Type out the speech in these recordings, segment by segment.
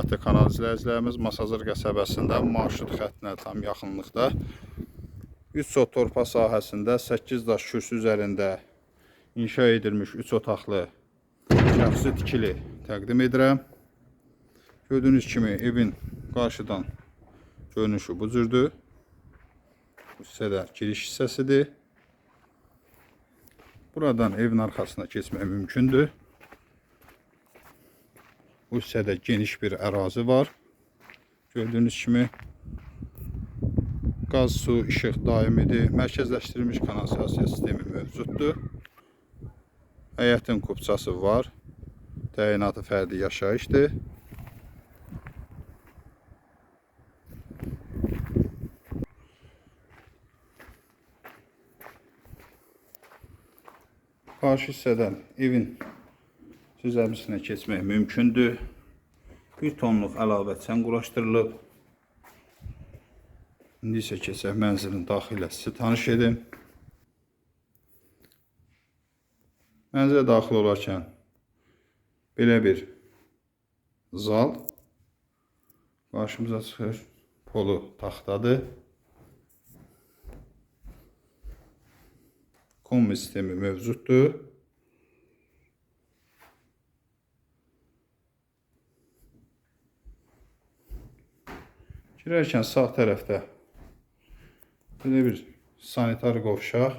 Hörmətli kanal izləyicilərimiz, Masazır qəsəbəsində marşrut xəttinə tam yaxınlıqda 3 sot torpa sahəsində 8 daş kürsü üzərində inşa edilmiş 3 otaqlı şəxsi tikili təqdim edirəm. Gördüyünüz kimi evin qarşıdan görünüşü bu cürdür. Bu hissədə giriş hissəsidir. Buradan evin arxasına keçmək mümkündür. Bu hissədə geniş bir ərazi var. Gördüyünüz kimi qaz, su, işıq daimidir. Mərkəzləşdirilmiş kanalizasiya sistemi mövcuddur. Həyətin kupçası var. Təyinatı fərdi yaşayışdır. Qarşı hissədən evin düzəlməsinə keçmək mümkündür. 1 tonluq əlavə çən quraşdırılıb. İndi isə keçək mənzilin daxilə sizi tanış edim. Mənzilə daxil olarkən belə bir zal qarşımıza çıxır. Polu taxtadır. Kombi sistemi mövcuddur. Girərkən sağ tərəfdə belə bir sanitar qovşaq.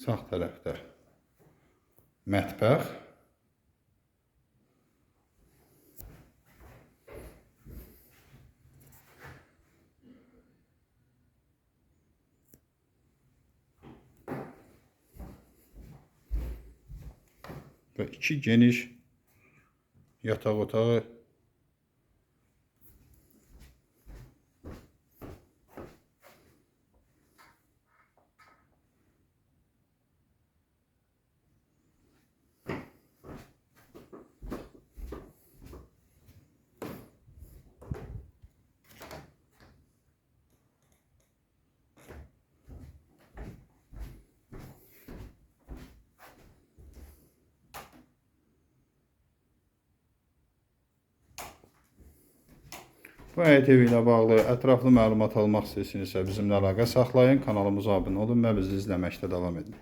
Sağ tərəfdə mətbəx. Və iki geniş yataq otağı Bu həyət evi ilə bağlı ətraflı məlumat almaq istəyirsinizsə bizimlə əlaqə saxlayın, kanalımıza abunə olun və bizi izləməkdə davam edin.